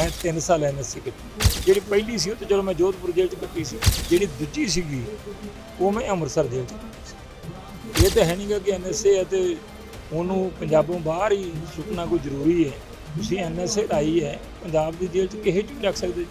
ਮੈਂ 3 ਸਾਲ ਐਨਐਸਸੀ ਕੱਟੀ ਜਿਹੜੀ ਪਹਿਲੀ ਸੀ ਉਹ ਤੇ ਚਲੋ ਮੈਂ ਜੋਧਪੁਰ ਜੇਲ੍ਹ 'ਚ ਕੱਟੀ ਸੀ, ਜਿਹੜੀ ਦੂਜੀ ਸੀਗੀ, ਉਹ ਮੈਂ ਅੰਮ੍ਰਿਤਸਰ ਜੇਲ੍ਹ 'ਚ ਕੱਟੀ ਸੀ। ਇਹ ਤਾਂ ਹੈ ਨਹੀਂਗਾ ਕਿ ਐਨਐਸਏ ਹੈ ਤੇ ਉਹਨੂੰ ਪੰਜਾਬੋਂ ਬਾਹਰ ਹੀ ਸੁੱਟਣਾ ਕੋਈ ਜ਼ਰੂਰੀ ਹੈ। ਤੁਸੀਂ ਐਨਐਸਏ ਲਾਈ ਹੈ, ਪੰਜਾਬ ਦੀ ਜੇਲ੍ਹ 'ਚ ਕਿਸੇ 'ਚ ਵੀ ਰੱਖ ਸਕਦੇ ਜੀ।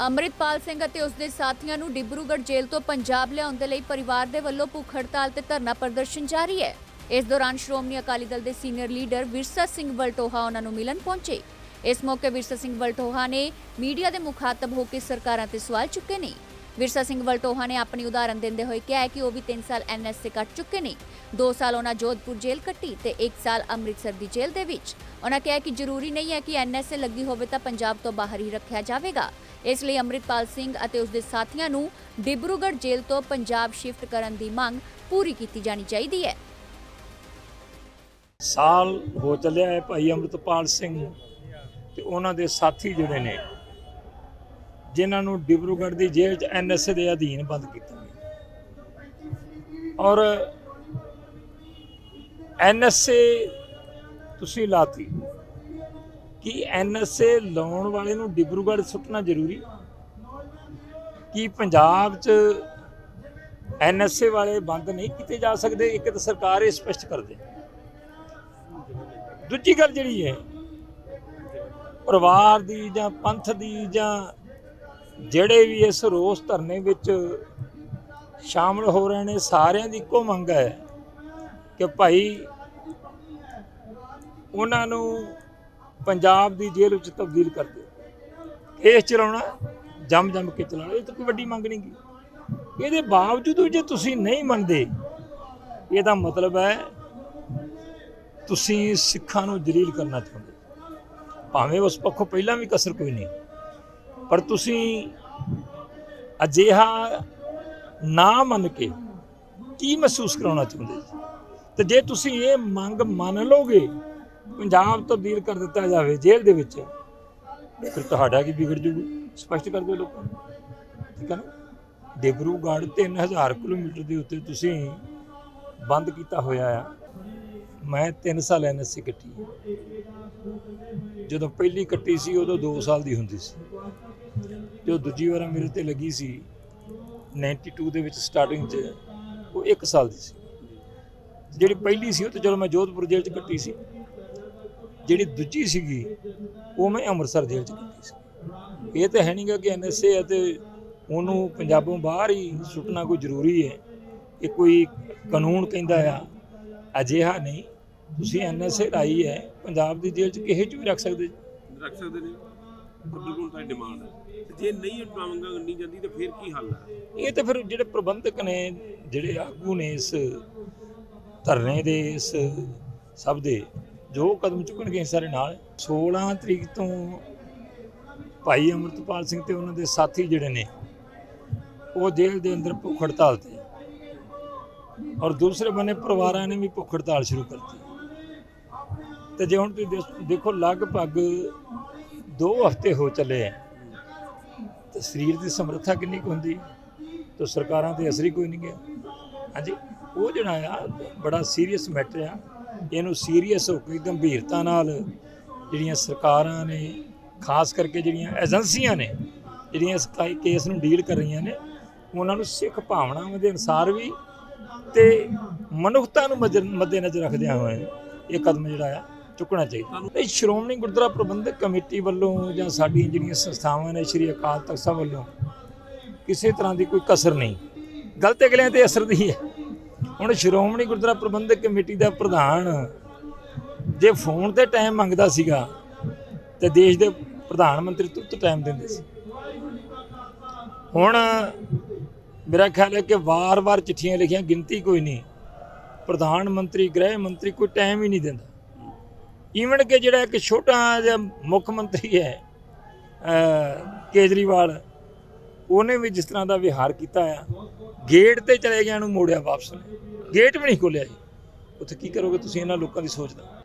ਅੰਮ੍ਰਿਤਪਾਲ ਸਿੰਘ ਅਤੇ ਉਸ ਦੇ ਸਾਥੀਆਂ ਨੂੰ ਡਿਬਰੂਗੜ੍ਹ ਜੇਲ੍ਹ ਤੋਂ ਪੰਜਾਬ ਲਿਆਉਣ ਦੇ ਲਈ ਪਰਿਵਾਰ ਦੇ ਵੱਲੋਂ ਭੁੱਖ ਹੜਤਾਲ ਤੇ ਧਰਨਾ ਪ੍ਰਦਰਸ਼ਨ ਜਾਰੀ ਹੈ। ਇਸ ਦੌਰਾਨ ਸ਼੍ਰੋਮਣੀ ਅਕਾਲੀ ਦਲ ਦੇ ਸੀਨੀਅਰ ਲੀਡਰ ਵਿਰਸਾ ਸਿੰਘ ਵਲਟੋਹਾ ਉਹਨਾਂ ਨੂੰ ਮਿਲਣ ਪਹੁੰਚੇ। ਇਸ ਮੌਕੇ ਵਿਰਸਾ ਸਿੰਘ ਵਲਟੋਹਾ ਨੇ ਮੀਡੀਆ ਦੇ ਮੁਖਾਤਬ ਹੋ ਕੇ ਸਰਕਾਰਾਂ ਤੇ ਸਵਾਲ ਚੁੱਕੇ ਨੇ। ਵਿਰਸਾ ਸਿੰਘ ਵਲਟੋਹਾ ਨੇ ਆਪਣੀ ਉਦਾਹਰਨ ਦਿੰਦੇ ਹੋਏ ਕਿਹਾ ਕਿ ਉਹ ਵੀ 3 ਸਾਲ ਐਨਐਸਏ ਕੱਟ ਚੁੱਕੇ ਨੇ। 2 ਸਾਲ ਉਹਨਾਂ ਜੋਧਪੁਰ ਜੇਲ੍ਹ ਕੱਟੀ ਤੇ 1 ਸਾਲ ਅੰਮ੍ਰਿਤਸਰ ਦੀ ਜੇਲ੍ਹ ਦੇ ਵਿੱਚ। ਉਹਨਾਂ ਕਿਹਾ ਕਿ ਜ਼ਰੂਰੀ ਨਹੀਂ ਹੈ ਕਿ ਐਨਐਸਏ ਲੱਗੀ ਹੋਵੇ ਤਾਂ ਪੰਜਾਬ ਤੋਂ ਬਾਹਰ ਹੀ ਰੱਖਿਆ ਜਾਵੇਗਾ। ਇਸ ਲਈ ਅੰਮ੍ਰਿਤਪਾਲ ਸਿੰਘ ਅਤੇ ਉਸ ਦੇ ਸਾਥੀਆਂ ਨੂੰ ਡਿਬਰੂਗੜ੍ਹ ਜੇਲ੍ਹ ਤੋਂ ਪੰਜਾਬ ਸ਼ਿਫਟ ਕਰਨ ਦੀ ਮੰਗ ਪੂਰੀ ਕੀਤੀ ਜਾਣੀ ਚਾਹੀਦੀ ਹੈ। ਸਾਲ ਹੋ ਚੱਲਿਆ ਹੈ ਭਾਈ ਅੰਮ੍ਰਿਤਪਾਲ ਸਿੰਘ ਤੇ ਉਹਨਾਂ ਦੇ ਸਾਥੀ ਜਿਹੜੇ ਨੇ, ਜਿਨ੍ਹਾਂ ਨੂੰ ਡਿਬਰੂਗੜ੍ਹ ਦੀ ਜੇਲ੍ਹ 'ਚ ਐਨਐਸਏ ਦੇ ਅਧੀਨ ਬੰਦ ਕੀਤਾ ਗਿਆ। ਔਰ ਐਨਐਸਏ ਤੁਸੀਂ ਲਾਤੀ ਕਿ ਐਨਐਸਏ ਲਾਉਣ ਵਾਲੇ ਨੂੰ ਡਿਬਰੂਗੜ੍ਹ ਸੁੱਟਣਾ ਜ਼ਰੂਰੀ? ਕੀ ਪੰਜਾਬ 'ਚ ਐਨਐਸਏ ਵਾਲੇ ਬੰਦ ਨਹੀਂ ਕੀਤੇ ਜਾ ਸਕਦੇ? ਇੱਕ ਤਾਂ ਸਰਕਾਰ ਇਹ ਸਪਸ਼ਟ ਕਰ ਦੇ ਦੂਜੀ ਗੱਲ ਜਿਹੜੀ ਹੈ ਪਰਿਵਾਰ ਦੀ ਜਾਂ ਪੰਥ ਦੀ ਜਾਂ ਜਿਹੜੇ ਵੀ ਇਸ ਰੋਸ ਧਰਨੇ ਵਿੱਚ ਸ਼ਾਮਲ ਹੋ ਰਹੇ ਨੇ, ਸਾਰਿਆਂ ਦੀ ਇੱਕੋ ਮੰਗ ਹੈ ਕਿ ਭਾਈ ਉਹਨਾਂ ਨੂੰ ਪੰਜਾਬ ਦੀ ਜੇਲ੍ਹ ਵਿੱਚ ਤਬਦੀਲ ਕਰ ਦਿਓ। ਕੇਸ ਚਲਾਉਣਾ ਜੰਮ ਜੰਮ ਕੇ ਚਲਾਉਣਾ ਇਹ ਤਾਂ ਕੋਈ ਵੱਡੀ ਮੰਗ ਨਹੀਂ ਗੀ। ਇਹਦੇ ਬਾਵਜੂਦ ਵੀ ਜੇ ਤੁਸੀਂ ਨਹੀਂ ਮੰਨਦੇ, ਇਹਦਾ ਮਤਲਬ ਹੈ ਤੁਸੀਂ ਸਿੱਖਾਂ ਨੂੰ ਜਲੀਲ ਕਰਨਾ ਚਾਹੁੰਦੇ। ਭਾਵੇਂ ਉਸ ਪੱਖੋਂ ਪਹਿਲਾਂ ਵੀ ਕਸਰ ਕੋਈ ਨਹੀਂ। ਪਰ ਤੁਸੀਂ ਅਜਿਹਾ ਨਾ ਮੰਨ ਕੇ ਕੀ ਮਹਿਸੂਸ ਕਰਾਉਣਾ ਚਾਹੁੰਦੇ ਜੀ? ਤੇ ਜੇ ਤੁਸੀਂ ਇਹ ਮੰਗ ਮੰਨ ਲਓਗੇ ਪੰਜਾਬ ਤਬਦੀਲ ਕਰ ਦਿੱਤਾ ਜਾਵੇ ਜੇਲ੍ਹ ਦੇ ਵਿੱਚ, ਫਿਰ ਤੁਹਾਡਾ ਕੀ ਵਿਗੜ ਜੂਗਾ ਸਪਸ਼ਟ ਕਰ ਦਿਓ ਲੋਕਾਂ ਨੂੰ। ਠੀਕ ਹੈ ਨਾ? ਡਿਬਰੂਗੜ੍ਹ 3000 ਕਿਲੋਮੀਟਰ ਦੇ ਉੱਤੇ ਤੁਸੀਂ ਬੰਦ ਕੀਤਾ ਹੋਇਆ ਆ। ਮੈਂ 3 ਸਾਲ ਐਨਐਸਸੀ ਕੱਟੀ ਜਦੋਂ ਪਹਿਲੀ ਕੱਟੀ ਸੀ, ਉਦੋਂ 2 ਸਾਲ ਦੀ ਹੁੰਦੀ ਸੀ। ਜੋ ਦੂਜੀ ਵਾਰ ਮੇਰੇ ਤੇ ਲੱਗੀ ਸੀ 92 ਦੇ ਵਿੱਚ ਸਟਾਰਟਿੰਗ 'ਚ, ਉਹ 1 ਸਾਲ ਦੀ ਸੀ। ਜਿਹੜੀ ਪਹਿਲੀ ਸੀ, ਉਹ ਤੇ ਚਲੋ ਮੈਂ ਜੋਧਪੁਰ ਜੇਲ੍ਹ 'ਚ ਕੱਟੀ ਸੀ। ਜਿਹੜੀ ਦੂਜੀ ਸੀਗੀ, ਉਹ ਮੈਂ ਅੰਮ੍ਰਿਤਸਰ ਜੇਲ੍ਹ 'ਚ ਕੱਟੀ ਸੀ। ਇਹ ਤਾਂ ਹੈ ਨਹੀਂਗਾ ਕਿ ਐਨਐਸਏ ਹੈ ਤੇ ਉਹਨੂੰ ਪੰਜਾਬੋਂ ਬਾਹਰ ਹੀ ਸੁੱਟਣਾ ਕੋਈ ਜ਼ਰੂਰੀ ਹੈ। ਇਹ ਕੋਈ ਕਾਨੂੰਨ ਕਹਿੰਦਾ ਆ, ਅਜਿਹਾ ਨਹੀਂ। ਤੁਸੀਂ ਐਨਐਸਏ ਲਾਈ ਹੈ ਪੰਜਾਬ ਦੀ ਜੇਲ੍ਹ 'ਚ ਕਿਸੇ 'ਚ ਵੀ ਰੱਖ ਸਕਦੇ ਜੀ? ਰੱਖ ਸਕਦੇ ਨੇ। ਬਿਲਕੁਲ ਤਾਂ ਡਿਮਾਂਡ ਹੈ। ਤੇ ਜੇ ਨਹੀਂ ਮੰਗ ਨਹੀਂ ਜਾਂਦੀ ਤਾਂ ਫਿਰ ਕੀ ਹੱਲ ਹੈ? ਇਹ ਤਾਂ ਫਿਰ ਜਿਹੜੇ ਪ੍ਰਬੰਧਕ ਨੇ ਜਿਹੜੇ ਆਗੂ ਨੇ ਇਸ ਧਰਨੇ ਦੇ ਇਸ ਸਭ ਦੇ ਜੋ ਕਦਮ ਚੁੱਕਣਗੇ ਸਾਰੇ ਨਾਲ 16 ਤਰੀਕ ਤੋਂ ਭਾਈ ਅਮਰਤਪਾਲ ਸਿੰਘ ਤੇ ਉਹਨਾਂ ਦੇ ਸਾਥੀ ਜਿਹੜੇ ਨੇ ਉਹ ਜੇਲ੍ਹ ਦੇ ਅੰਦਰ ਭੁੱਖ ਹੜਤਾਲ ਤੇ। ਔਰ ਦੂਸਰੇ ਬੰਨੇ ਪਰਿਵਾਰਾਂ ਨੇ ਵੀ ਭੁੱਖ ਹੜਤਾਲ ਸ਼ੁਰੂ ਕਰਤੀ। ਤੇ ਜੇ ਹੁਣ ਤੁਸੀਂ ਦੇਖ- ਦੇਖੋ ਲਗਭਗ 2 ਹਫ਼ਤੇ ਹੋ ਚੱਲੇ ਆ, ਤੇ ਸਰੀਰ ਦੀ ਸਮਰੱਥਾ ਕਿੰਨੀ ਕੁ ਹੁੰਦੀ? ਤੇ ਸਰਕਾਰਾਂ ਤੇ ਅਸਰ ਹੀ ਕੋਈ ਨਹੀਂ ਗਿਆ। ਹਾਂਜੀ, ਉਹ ਜਿਹੜਾ ਆ, ਬੜਾ ਸੀਰੀਅਸ ਮੈਟਰ ਆ। ਇਹਨੂੰ ਸੀਰੀਅਸ ਹੋ ਕੇ ਗੰਭੀਰਤਾ ਨਾਲ ਜਿਹੜੀਆਂ ਸਰਕਾਰਾਂ ਨੇ, ਖਾਸ ਕਰਕੇ ਜਿਹੜੀਆਂ ਏਜੰਸੀਆਂ ਨੇ, ਜਿਹੜੀਆਂ ਇਸ ਕੇਸ ਨੂੰ ਡੀਲ ਕਰ ਰਹੀਆਂ ਨੇ, ਉਹਨਾਂ ਨੂੰ ਸਿੱਖ ਭਾਵਨਾਵਾਂ ਦੇ ਅਨਸਾਰ ਵੀ ਤੇ ਮਨੁੱਖਤਾ ਨੂੰ ਮੱਦੇ ਮੱਦੇਨਜ਼ਰ ਰੱਖਦਿਆਂ ਹੋਏ ਇਹ ਕਦਮ ਜਿਹੜਾ ਆ ਚੁੱਕਣਾ ਚਾਹੀਦਾ। ਇਹ ਸ਼੍ਰੋਮਣੀ ਗੁਰਦੁਆਰਾ ਪ੍ਰਬੰਧਕ ਕਮੇਟੀ ਵੱਲੋਂ ਜਾਂ ਸਾਡੀਆਂ ਜਿਹੜੀਆਂ ਸੰਸਥਾਵਾਂ ਨੇ ਸ਼੍ਰੀ ਅਕਾਲ ਤਖਤ ਸਾਹਿਬ ਵੱਲੋਂ ਕਿਸੇ ਤਰ੍ਹਾਂ ਦੀ ਕੋਈ ਕਸਰ ਨਹੀਂ। ਗਲਤ ਅਗਲਿਆਂ ਤੇ ਅਸਰ ਦੀ ਹੈ। ਹੁਣ ਸ਼੍ਰੋਮਣੀ ਗੁਰਦੁਆਰਾ ਪ੍ਰਬੰਧਕ ਕਮੇਟੀ ਦਾ ਪ੍ਰਧਾਨ ਜੇ ਫੋਨ ਤੇ ਟਾਈਮ ਮੰਗਦਾ ਸੀਗਾ ਤੇ ਦੇਸ਼ ਦੇ ਪ੍ਰਧਾਨ ਮੰਤਰੀ ਤੁਰਤ ਟਾਈਮ ਦਿੰਦੇ ਸੀ। ਹੁਣ ਮੇਰਾ ਖਿਆਲ ਹੈ ਕਿ ਵਾਰ-ਵਾਰ ਚਿੱਠੀਆਂ ਲਿਖੀਆਂ ਗਿਣਤੀ ਕੋਈ ਨਹੀਂ। ਪ੍ਰਧਾਨ ਮੰਤਰੀ, ਗ੍ਰਹਿ ਮੰਤਰੀ ਕੋਈ ਟਾਈਮ ਹੀ ਨਹੀਂ ਦਿੰਦਾ। ਈਵਨ ਕਿ ਜਿਹੜਾ ਇੱਕ ਛੋਟਾ ਜਿਹਾ ਮੁੱਖ ਮੰਤਰੀ ਹੈ ਕੇਜਰੀਵਾਲ, ਉਹਨੇ ਵੀ ਜਿਸ ਤਰ੍ਹਾਂ ਦਾ ਵਿਹਾਰ ਕੀਤਾ ਆ, ਗੇਟ ਤੇ ਚਲੇ ਗਿਆ ਨੂੰ ਮੋੜਿਆ ਵਾਪਸ ਗੇਟ ਵੀ ਨਹੀਂ ਖੋਲਿਆ ਜੀ। ਉੱਥੇ ਕੀ ਕਰੋਗੇ ਤੁਸੀਂ ਇਹਨਾਂ ਲੋਕਾਂ ਦੀ ਸੋਚ ਦਾ?